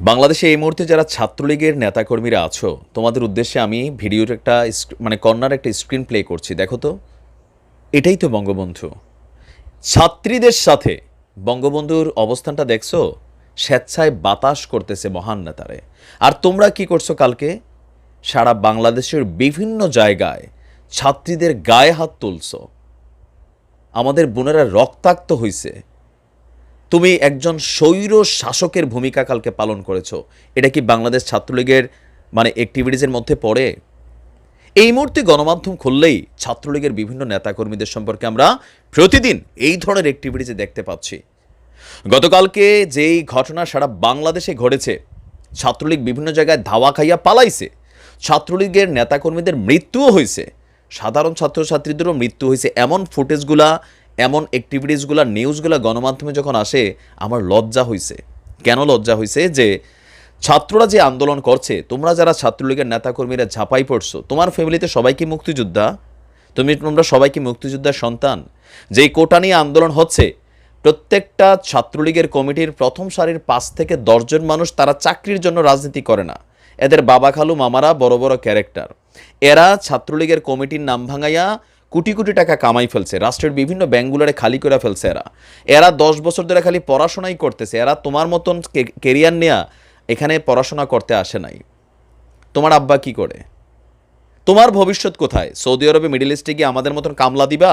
বাংলাদেশে এই মুহূর্তে যারা ছাত্রলীগের নেতাকর্মীরা আছো, তোমাদের উদ্দেশ্যে আমি ভিডিওর একটা মানে কর্নার একটা স্ক্রিন প্লে করছি, দেখো তো। এটাই তো বঙ্গবন্ধু। ছাত্রীদের সাথে বঙ্গবন্ধুর অবস্থানটা দেখছ? স্বেচ্ছায় বাতাস করতেছে মহান নেতারে। আর তোমরা কি করছ কালকে? সারা বাংলাদেশের বিভিন্ন জায়গায় ছাত্রীদের গায়ে হাত তুলছো। আমাদের বোনেরা রক্তাক্ত হইছে। তুমি একজন স্বৈর শাসকের ভূমিকা কালকে পালন করেছ। এটা কি বাংলাদেশ ছাত্রলীগের মানে অ্যাক্টিভিটিসের মধ্যে পড়ে? এই মুহূর্তে গণমাধ্যম খুললেই ছাত্রলীগের বিভিন্ন নেতাকর্মীদের সম্পর্কে আমরা প্রতিদিন এই ধরনের অ্যাক্টিভিটিসে দেখতে পাচ্ছি। গতকালকে যেই ঘটনা সারা বাংলাদেশে ঘটেছে, ছাত্রলীগ বিভিন্ন জায়গায় ধাওয়া খাইয়া পালাইছে। ছাত্রলীগের নেতাকর্মীদের মৃত্যুও হয়েছে সাধারণ ছাত্রছাত্রীদেরও মৃত্যু হয়েছে এমন ফুটেজগুলা এমন অ্যাক্টিভিটিসগুলা নিউজগুলা গণমাধ্যমে যখন আসে, আমার লজ্জা হয়েছে কেন লজ্জা হয়েছে যে ছাত্ররা যে আন্দোলন করছে, তোমরা যারা ছাত্রলীগের নেতাকর্মীরা ঝাঁপাই পড়ছো, তোমার ফ্যামিলিতে সবাই কি মুক্তিযোদ্ধা? তুমি, তোমরা সবাই কি মুক্তিযোদ্ধার সন্তান? যেই কোটা নিয়ে আন্দোলন হচ্ছে, প্রত্যেকটা ছাত্রলীগের কমিটির প্রথম সারির পাঁচ থেকে দশজন মানুষ তারা চাকরির জন্য রাজনীতি করে না। এদের বাবা খালু মামারা বড় বড় ক্যারেক্টার এরা ছাত্রলীগের কমিটির নাম ভাঙাইয়া কোটি কোটি টাকা কামাই ফেলছে, রাষ্ট্রের বিভিন্ন ব্যাঙ্কগুলোরে খালি করে ফেলছে এরা। এরা দশ বছর ধরে খালি পড়াশোনাই করতেছে, এরা তোমার মতন কেরিয়ার নেয়া এখানে পড়াশোনা করতে আসে নাই। তোমার আব্বা কি করে? তোমার ভবিষ্যৎ কোথায়? সৌদি আরবে, মিডল ইস্টে গিয়ে আমাদের মতন কামলা দিবা?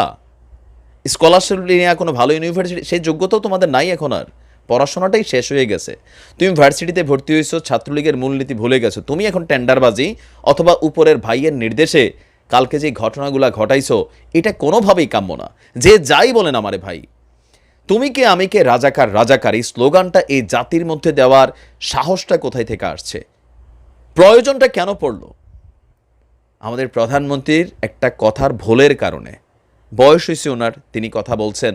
স্কলারশিপ নিয়ে কোনো ভালো ইউনিভার্সিটি সেই যোগ্যতাও তোমাদের নাই এখন আর। পড়াশোনাটাই শেষ হয়ে গেছে। তুমি ভার্সিটিতে ভর্তি হয়েছো, ছাত্রলীগের মূলনীতি ভুলে গেছো। তুমি এখন টেন্ডারবাজি অথবা উপরের ভাইয়ের নির্দেশে কালকে যে ঘটনাগুলা ঘটাইছো, এটা কোনোভাবেই কাম্য না। যে যাই বলেন আমারে ভাই, তুমি কে আমি কে রাজাকার রাজাকার, এই স্লোগানটা এই জাতির মধ্যে দেওয়ার সাহসটা কোথায় থেকে আসছে? প্রয়োজনটা কেন পড়ল? আমাদের প্রধানমন্ত্রীর একটা কথার ভুলের কারণে। বয়স হয়েছে ওনার, তিনি কথা বলছেন,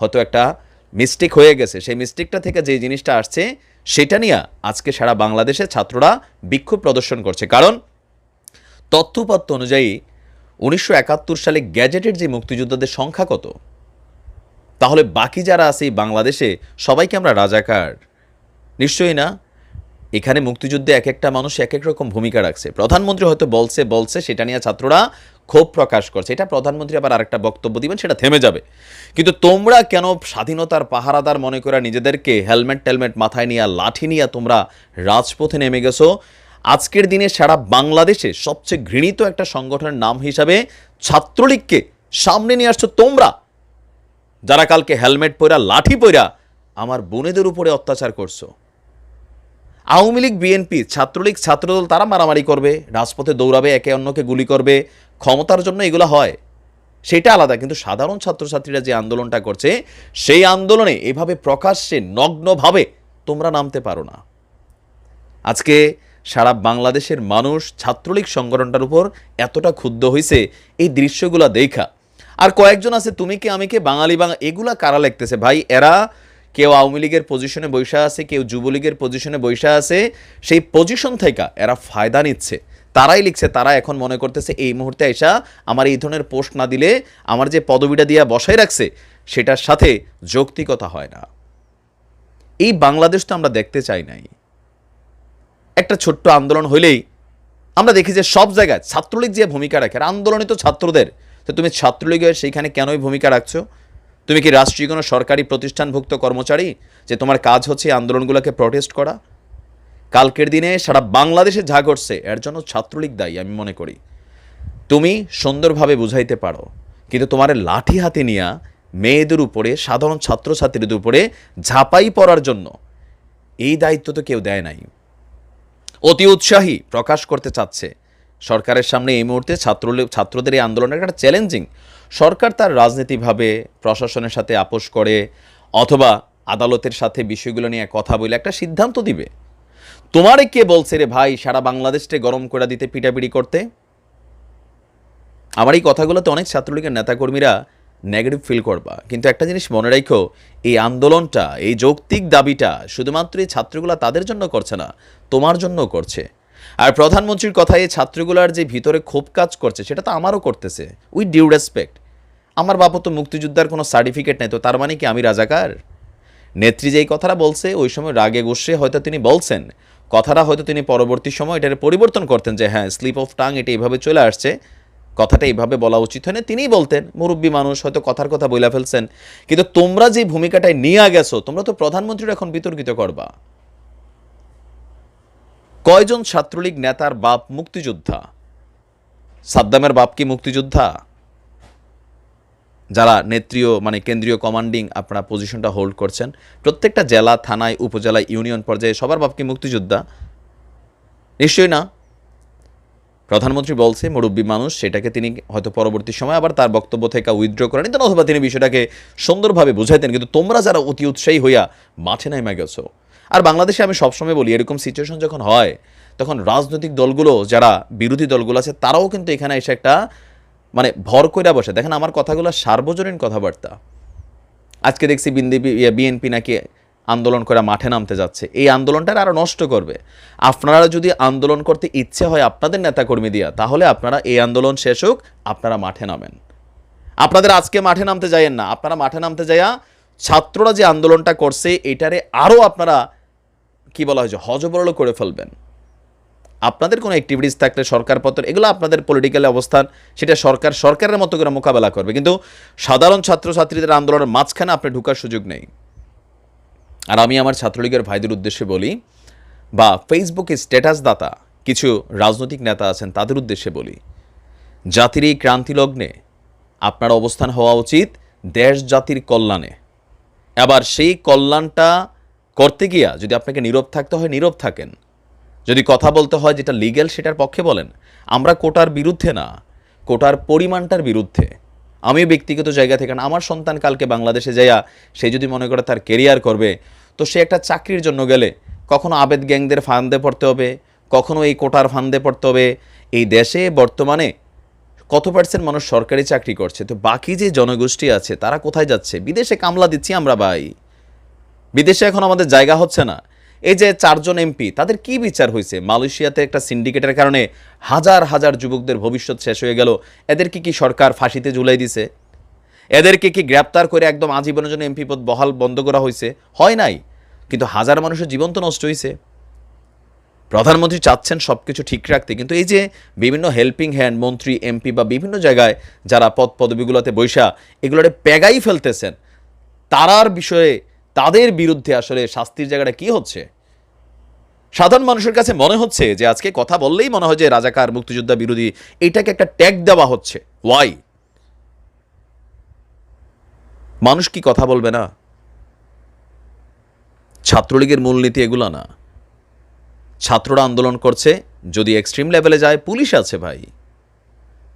হয়তো একটা মিস্টেক হয়ে গেছে। সেই মিস্টেকটা থেকে যে জিনিসটা আসছে, সেটা নিয়ে আজকে সারা বাংলাদেশে ছাত্ররা বিক্ষোভ প্রদর্শন করছে। কারণ তথ্যপত্র অনুযায়ী উনিশশো একাত্তর সালে গ্যাজেটের যে মুক্তিযোদ্ধাদের সংখ্যা কত? তাহলে বাকি যারা আছে এই বাংলাদেশে, সবাইকে আমরা রাজাকার। নিশ্চয়ই না? এখানে মুক্তিযুদ্ধে এক একটা মানুষ এক এক রকম ভূমিকা রাখছে। প্রধানমন্ত্রী হয়তো বলছে বলছে, সেটা নিয়ে ছাত্ররা ক্ষোভ প্রকাশ করছে। এটা প্রধানমন্ত্রী আবার আরেকটা বক্তব্য দিবেন, সেটা থেমে যাবে। কিন্তু তোমরা কেন স্বাধীনতার পাহারাদার মনে করে নিজেদেরকে হেলমেট টেলমেট মাথায় নিয়ে, লাঠি নিয়ে তোমরা রাজপথে নেমে গেছো? আজকের দিনে সারা বাংলাদেশে সবচেয়ে ঘৃণিত একটা সংগঠনের নাম হিসাবে ছাত্রলীগকে সামনে নিয়ে আসছো তোমরা। যারা কালকে হেলমেট পরা লাঠি পরা আমার বোনেদের উপরে অত্যাচার করছ। আওয়ামী লীগ, বিএনপি, ছাত্রলীগ, ছাত্রদল তারা মারামারি করবে, রাজপথে দৌড়াবে, একে অন্যকে গুলি করবে, ক্ষমতার জন্য এগুলো হয়। সেটা আলাদা, কিন্তু সাধারণ ছাত্রছাত্রীরা যে আন্দোলনটা করছে, সেই আন্দোলনে এভাবে প্রকাশ্যে নগ্নভাবে তোমরা নামতে পারো না। আজকে সারা বাংলাদেশের মানুষ ছাত্রলীগ সংগঠনটার উপর এতটা ক্ষুব্ধ হয়েছে এই দৃশ্যগুলো দেখা। আর কয়েকজন আছে, তুমি কি, আমি কে, বাঙালি বাঙা, এগুলা কারা লিখতেছে? ভাই, এরা কেউ আওয়ামী লীগের পজিশনে বৈশা আছে, কেউ যুবলীগের পজিশনে বৈশা আছে, সেই পজিশন থেকে এরা ফায়দা নিচ্ছে। তারাই লিখছে, তারা এখন মনে করতেছে, এই মুহূর্তে এসা আমার এই ধরনের পোস্ট না দিলে আমার যে পদবিটা দিয়া বসাই রাখছে, সেটার সাথে যৌক্তিকতা হয় না। এই বাংলাদেশ তো আমরা দেখতে চাই নাই। একটা ছোট্ট আন্দোলন হইলেই আমরা দেখি যে সব জায়গায় ছাত্রলীগ যে ভূমিকা রাখে, আর আন্দোলনই তো ছাত্রদের। তো তুমি ছাত্রলীগের সেইখানে কেনই ভূমিকা রাখছো? তুমি কি রাষ্ট্রীয় কোনো সরকারি প্রতিষ্ঠানভুক্ত কর্মচারী যে তোমার কাজ হচ্ছে আন্দোলনগুলোকে প্রটেস্ট করা? কালকের দিনে সারা বাংলাদেশে যা ঘটছে, এর জন্য ছাত্রলীগ দায়ী, আমি মনে করি। তুমি সুন্দরভাবে বুঝাইতে পারো, কিন্তু তোমার লাঠি হাতে নিয়া মেয়েদের উপরে, সাধারণ ছাত্রছাত্রীদের উপরে ঝাঁপাই পড়ার জন্য এই দায়িত্ব তো কেউ দেয় নাই। অতি উৎসাহী প্রকাশ করতে চাচ্ছে। সরকারের সামনে এই মুহূর্তে ছাত্র ছাত্রদের এই আন্দোলনের একটা চ্যালেঞ্জিং সরকার তার রাজনীতিভাবে, প্রশাসনের সাথে আপোষ করে, অথবা আদালতের সাথে বিষয়গুলো নিয়ে কথা বলে একটা সিদ্ধান্ত দিবে। তোমারে কে বলছে রে ভাই, সারা বাংলাদেশকে গরম করে দিতে পিটাপিটি করতে? আমার এই কথাগুলোতে অনেক ছাত্রলীগের নেতাকর্মীরা নেগেটিভ ফিল করবা। কিন্তু একটা জিনিস মনে রাখো, এই আন্দোলনটা, এই যৌক্তিক দাবিটা শুধুমাত্র এই ছাত্রগুলা তাদের জন্য করছে না, তোমার জন্য করছে। আর প্রধানমন্ত্রীর কথায় এই ছাত্রগুলার যে ভিতরে ক্ষোভ কাজ করছে, সেটা তো আমারও করতেছে। With due respect. আমার বাবা তো মুক্তিযোদ্ধার কোনো সার্টিফিকেট নেই, তো তার মানে কি আমি রাজাকার? নেত্রী যেই কথাটা বলছে, ওই সময় রাগে গুসে হয়তো তিনি বলছেন, কথাটা হয়তো তিনি পরবর্তী সময় এটার পরিবর্তন করতেন যে হ্যাঁ স্লিপ অফ টাং এটা এইভাবে চলে আসছে কথাটা এইভাবে বলা উচিত হয় না। তিনিই বলতেন, মুরব্বী মানুষ হয়তো কথার কথা বইলা ফেলছেন, কিন্তু তোমরা যে ভূমিকাটায় নিয়ে গেছো, তোমরা তো প্রধানমন্ত্রীর এখন বিতর্কিত করবা। কয়জন ছাত্রলীগ নেতার বাপ মুক্তিযোদ্ধা? সাদ্দামের বাপ কি মুক্তিযোদ্ধা? যারা নেত্রীয় মানে কেন্দ্রীয় কমান্ডিং আপনারা পজিশনটা হোল্ড করছেন, প্রত্যেকটা জেলা, থানায় উপজেলায় ইউনিয়ন পর্যায়ে সবার বাপ কি মুক্তিযোদ্ধা? নিশ্চয়ই না। প্রধানমন্ত্রী বলছে, মুরব্বী মানুষ সেটাকে তিনি হয়তো পরবর্তী সময় আবার তার বক্তব্য থেকে উইথড্র করে নিতেন অথবা তিনি বিষয়টাকে সুন্দরভাবে বুঝাইতেন, কিন্তু তোমরা যারা অতি উৎসাহী হইয়া মাঠে নেমে গেছো। আর বাংলাদেশে আমি সবসময় বলি, এরকম সিচুয়েশন যখন হয়, তখন রাজনৈতিক দলগুলো, যারা বিরোধী দলগুলো আছে, তারাও কিন্তু এখানে এসে একটা মানে ভর কইরা বসে। দেখেন আমার কথাগুলো সার্বজনীন কথাবার্তা। আজকে দেখছি বিএনপি নাকি আন্দোলন করে মাঠে নামতে যাচ্ছে। এই আন্দোলনটা আরও নষ্ট করবে। আপনারা যদি আন্দোলন করতে ইচ্ছে হয় আপনাদের নেতাকর্মী দিয়া তাহলে আপনারা এই আন্দোলন শেষ হোক, আপনারা মাঠে নামেন। আপনাদের আজকে মাঠে নামতে যাইয়েন না। আপনারা মাঠে নামতে যাইয়া ছাত্ররা যে আন্দোলনটা করছে, এটারে আরও আপনারা, কি বলা হয়েছে হজবরল করে ফেলবেন। আপনাদের কোনো অ্যাক্টিভিটিস থাকলে, সরকার পত্র, এগুলো আপনাদের পলিটিক্যাল অবস্থান, সেটা সরকার, সরকারের মতো করে মোকাবেলা করবে। কিন্তু সাধারণ ছাত্রছাত্রীদের আন্দোলনের মাঝখানে আপনি ঢুকার সুযোগ নেই। আর আমি আমার ছাত্রলীগের ভাইদের উদ্দেশ্যে বলি, বা ফেসবুকে স্ট্যাটাস দাতা কিছু রাজনৈতিক নেতা আছেন তাদের উদ্দেশ্যে বলি, জাতির এই ক্রান্তি লগ্নে আপনার অবস্থান হওয়া উচিত দেশ জাতির কল্যাণে। আবার সেই কল্যাণটা করতে গিয়া যদি আপনাকে নীরব থাকতে হয়, নীরব থাকেন। যদি কথা বলতে হয় যেটা লিগ্যাল সেটার পক্ষে বলেন, আমরা কোটার বিরুদ্ধে না, কোটার পরিমাণটার বিরুদ্ধে। আমি ব্যক্তিগত জায়গা থেকে না আমার সন্তান কালকে বাংলাদেশে যাইয়া সে যদি মনে করে তার কেরিয়ার করবে, তো সে একটা চাকরির জন্য গেলে কখনো আবেদ গ্যাংদের ফান্দে পড়তে হবে, কখনো এই কোটার ফান্দে পড়তে হবে। এই দেশে বর্তমানে কত পার্সেন্ট মানুষ সরকারি চাকরি করছে? তো বাকি যে জনগোষ্ঠী আছে, তারা কোথায় যাচ্ছে? বিদেশে কামলা দিচ্ছি আমরা ভাই। বিদেশে এখন আমাদের জায়গা হচ্ছে না। এই যে চারজন এমপি, তাদের কি বিচার হয়েছে? মালয়েশিয়াতে একটা সিন্ডিকেটের কারণে হাজার হাজার যুবকদের ভবিষ্যৎ শেষ হয়ে গেল। এদেরকে কি সরকার ফাঁসিতে ঝুলাই দিছে? এদেরকে কি গ্রেপ্তার করে একদম আজীবনের জন্য এমপি পদ বহাল বন্ধ করা হয়েছে? হয় নাই। কিন্তু হাজার মানুষের জীবন তো নষ্ট হয়েছে প্রধানমন্ত্রী চাচ্ছেন সব কিছু ঠিক রাখতে। কিন্তু এই যে বিভিন্ন হেল্পিং হ্যান্ড মন্ত্রী, এমপি বা বিভিন্ন জায়গায় যারা পদ পদবিগুলোতে বৈশা, এগুলোরে পেগাই ফেলতেছেন। তারার বিষয়ে তাদের বিরুদ্ধে আসলে শাস্তির জায়গাটা কি হচ্ছে? সাধারণ মানুষের কাছে মনে হচ্ছে যে আজকে কথা বললেই মনে হয় যে রাজাকার, মুক্তিযোদ্ধা, বিরোধী এটাকে একটা ট্যাগ দেওয়া হচ্ছে। ওয়াই মানুষ কি কথা বলবে না? ছাত্রলীগের মূলনীতি এগুলো না। ছাত্ররা আন্দোলন করছে, যদি এক্সট্রিম লেভেলে যায়, পুলিশ আছে ভাই।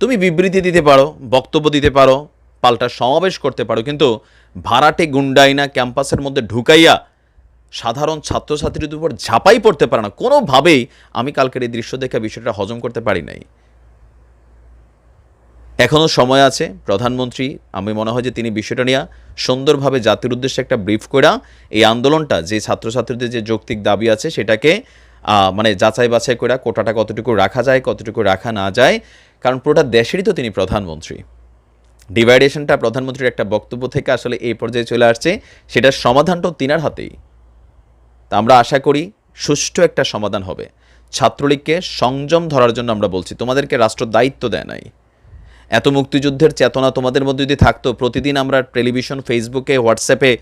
তুমি বিবৃতি দিতে পারো, বক্তব্য দিতে পারো পাল্টা সমাবেশ করতে পারো। কিন্তু ভাড়াটে গুন্ডাইনা ক্যাম্পাসের মধ্যে ঢুকাইয়া সাধারণ ছাত্রছাত্রীদের উপর ঝাঁপাই পড়তে পারে না। কোনোভাবেই আমি কালকের এই দৃশ্য দেখে বিষয়টা হজম করতে পারি নাই। এখনও সময় আছে। প্রধানমন্ত্রী, আমি মনে হয় যে তিনি বিষয়টা নিয়ে সুন্দরভাবে জাতির উদ্দেশ্যে একটা ব্রিফ করা এই আন্দোলনটা, যে ছাত্রছাত্রীদের যে যৌক্তিক দাবি আছে সেটাকে মানে যাচাই বাছাই করে কোটাটা কতটুকু রাখা যায়, কতটুকু রাখা না যায়। কারণ পুরোটা দেশেরই তো তিনি প্রধানমন্ত্রী। ডিভাইডেশনটা প্রধানমন্ত্রীর একটা বক্তব্য থেকে আসলে এই পর্যায়ে চলে আসছে, সেটার সমাধানটাও তিনার হাতেই। তা আমরা আশা করি সুষ্ঠু একটা সমাধান হবে। ছাত্রলীগকে সংযম ধরার জন্য আমরা বলছি, তোমাদেরকে রাষ্ট্র দায়িত্ব দেয় নাই। এত মুক্তিযুদ্ধের চেতনা তোমাদের মধ্যে যদি থাকতো, প্রতিদিন আমরা টেলিভিশন, ফেসবুকে, হোয়াটসঅ্যাপে,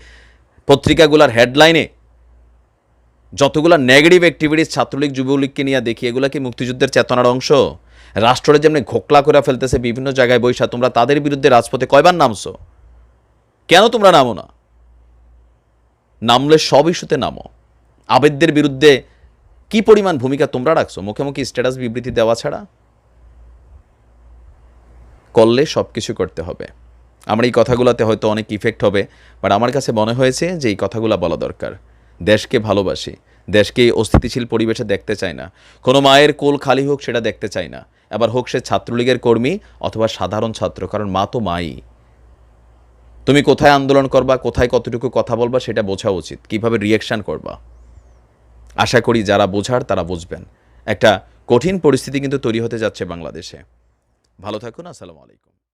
পত্রিকাগুলোর হেডলাইনে যতগুলো নেগেটিভ অ্যাক্টিভিটিস ছাত্রলীগ, যুবলীগকে নিয়ে দেখি, এগুলো কি মুক্তিযুদ্ধের চেতনার অংশ? রাষ্ট্রের যেমনি ঘোকলা করে ফেলতেছে বিভিন্ন জায়গায় বৈশা তোমরা তাদের বিরুদ্ধে রাজপথে কয়বার নামছো? কেন তোমরা নামো না? নামলে সব ইস্যুতে নামো। আবেদদের বিরুদ্ধে কি পরিমাণ ভূমিকা তোমরা রাখছো? মুখে মুখে স্ট্যাটাস বিবৃতি দেওয়া ছাড়া? করলে সব কিছু করতে হবে। আমার এই কথাগুলোতে হয়তো অনেক ইফেক্ট হবে বাট আমার কাছে মনে হয়েছে যে এই কথাগুলো বলা দরকার। দেশকে ভালোবাসি। দেশকে অস্থিতিশীল পরিবেশে দেখতে চায় না। কোনো মায়ের কোল খালি হোক সেটা দেখতে চায় না। আবার হোক সে ছাত্রলীগের কর্মী অথবা সাধারণ ছাত্র, কারণ মা তো মাই। তুমি কোথায় আন্দোলন করবা, কোথায় কতটুকু কথা বলবা সেটা বোঝা উচিত। কীভাবে রিয়েকশন করবা? আশা করি যারা বোঝার তারা বুঝবেন। একটা কঠিন পরিস্থিতি কিন্তু তৈরি হতে যাচ্ছে বাংলাদেশে। ভালো থাকুন, আসসালামু আলাইকুম।